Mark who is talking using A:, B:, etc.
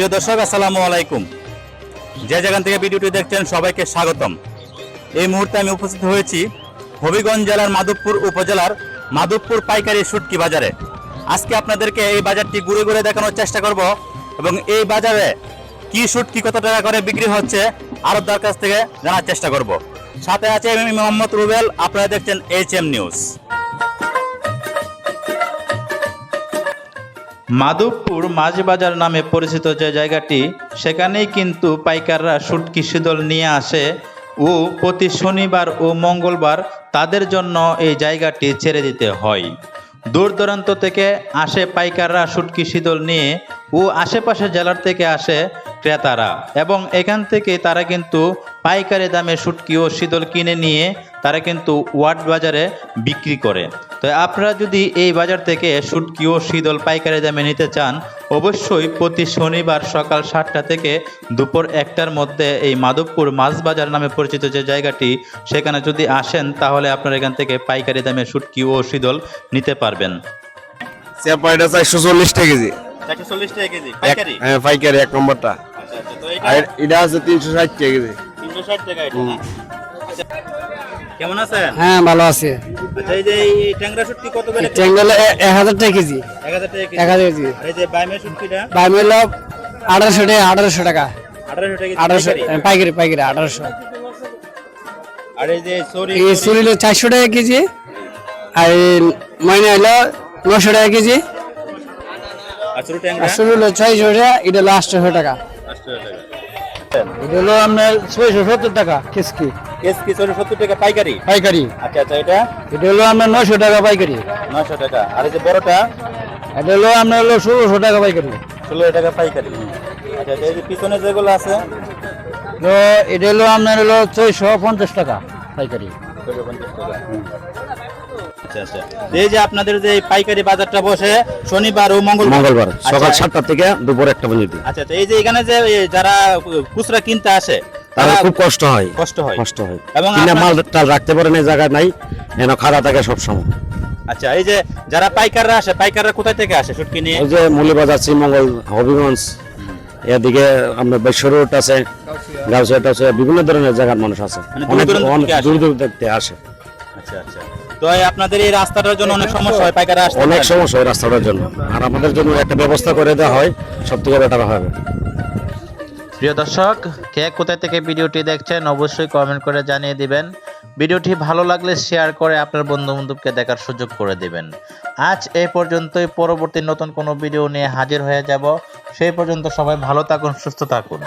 A: প্রিয় দর্শক, আসসালামু আলাইকুম। যে যেখান থেকে ভিডিওটি দেখছেন, সবাইকে স্বাগতম। এই মুহূর্তে আমি উপস্থিত হয়েছি হবিগঞ্জ জেলার মাধবপুর উপজেলার মাধবপুর পাইকারি শুটকি বাজারে। আজকে আপনাদেরকে এই বাজারটি ঘুরে ঘুরে দেখানোর চেষ্টা করব এবং এই বাজারে কি শুটকি কত টাকা করে বিক্রি হচ্ছে আরবদার কাছ থেকে জানার চেষ্টা করব। সাথে আছে আমি মোহাম্মদ রুবেল, আপনারা দেখছেন এইচ এম নিউজ
B: মাধবপুর মাছ বাজার নামে পরিচিত যে জায়গাটি, সেখানেই কিন্তু পাইকাররা শুটকি শীতল নিয়ে আসে ও প্রতি শনিবার ও মঙ্গলবার তাদের জন্য এই জায়গাটি ছেড়ে দিতে হয়। দূর দূরান্ত থেকে আসে পাইকাররা শুটকি শীতল নিয়ে ও আশেপাশে জেলার থেকে আসে ক্রেতারা। এবং এখান থেকে তারা কিন্তু পাইকারি দামে শুটকি ও শীতল কিনে নিয়ে তারা কিন্তু ওয়ার্ড বাজারে বিক্রি করে। তো আপনারা যদি এই বাজার থেকে শুটকি ও শীতল পাইকারি দামে নিতে চান অবশ্যই প্রতি শনিবার সকাল সাতটা থেকে দুপুর একটার মধ্যে এই মাধবপুর মাছ বাজার নামে পরিচিত যে জায়গাটি সেখানে যদি আসেন তাহলে আপনারা এখান থেকে পাইকারি দামে শুটকি ও শীতল নিতে পারবেন।
C: চারশো চল্লিশ টাকা কেজি।
A: চারশো চল্লিশ টাকা কেজি
C: এক- হ্যাঁ পাইকারি এক নম্বরটা। আর এটা আছে তিনশো ষাট টাকা কেজি।
A: তিনশো ষাট টাকা? আচ্ছা। কেমন আছেন?
D: হ্যাঁ ভালো আছে।
A: আচ্ছা এই যে এই ট্যাংরা শুটকি কত করে
D: ট্যাঙ্গল এক হাজার টাকা কেজি।
A: টাকা কেজি।
D: কেজি।
A: এই যে শুটকিটা
D: টাকা আঠারোশো টাকা।
A: পাইকারি।
D: পাইকারি
A: আর এই যে সরি
D: টাকা কেজি। আর হলো নশো টাকা কেজি।
A: ট্যাংরা?
D: ছয়শো টাকা এটা টাকা।
A: আটশো টাকা।
D: এটা হলো আপনার ছয়শো সত্তর টাকা কেসকি।
A: কেসকি ছয়শো সত্তর টাকা পাইকারি?
D: পাইকারি।
A: আচ্ছা আচ্ছা এটা?
D: এটা হলো আপনার নয়শো টাকা পাইকারি।
A: নয়শো টাকা। আর এই যে বড়টা?
D: এটা হলো আপনার হলো ষোলোশো টাকা পাইকারি।
A: ষোলো টাকা পাইকারি। আচ্ছা আচ্ছা, এই যে পিছনে যেগুলো আছে?
D: তো এটা হলো আপনার হলো ছয়শো পঞ্চাশ টাকা। পাইকারি।
A: আচ্ছা আচ্ছা। এই যে আপনাদের যে পাইকারি বাজারটা বসে শনিবার ও মঙ্গলবার।
C: মঙ্গলবার সকাল
A: আচ্ছা,
C: সাতটা থেকে দুপুর একটা পর্যন্ত।
A: আচ্ছা আচ্ছা এই যে এখানে যে যারা খুচরা কিনতে আসে
C: তারা খুব কষ্ট হয়।
A: কষ্ট হয়।
C: কষ্ট হয়।
A: এবং
C: কিনা মাল টাল রাখতে পারে না জায়গা নাই। এন থাকে সবসময়।
A: আচ্ছা এই যে যারা পাইকাররা আসে পাইকাররা কোথায় থেকে আসে শুটকি নিয়ে?
C: ওই যে মৌলিবাজার শ্রীমঙ্গল হবিগঞ্জ এদিকে আমরা বেশ্বর রোড আছে গাউসিয়াট আছে বিভিন্ন ধরনের জায়গার মানুষ আছে।
A: মানে
C: অনেক। দূর দূর থেকে আসে।
A: আচ্ছা আচ্ছা। তো আপনাদের এই রাস্তাটার জন্য অনেক সমস্যা হয় পাইকাররা আসতে
C: অনেক সমস্যা হয় রাস্তাটার জন্য। আর আমাদের জন্য একটা ব্যবস্থা করে দেওয়া হয় সব থেকে বেটার হবে।
B: প্রিয় দর্শক কে কোথায় থেকে ভিডিওটি দেখছেন অবশ্যই কমেন্ট করে জানিয়ে দিবেন। ভিডিওটি ভালো লাগলে শেয়ার করে আপনার বন্ধু বান্ধবকে দেখার সুযোগ করে দিবেন। আজ এ পর্যন্তই। পরবর্তী নতুন কোনো ভিডিও নিয়ে হাজির হয়ে যাব। সেই পর্যন্ত সবাই ভালো থাকুন সুস্থ থাকুন।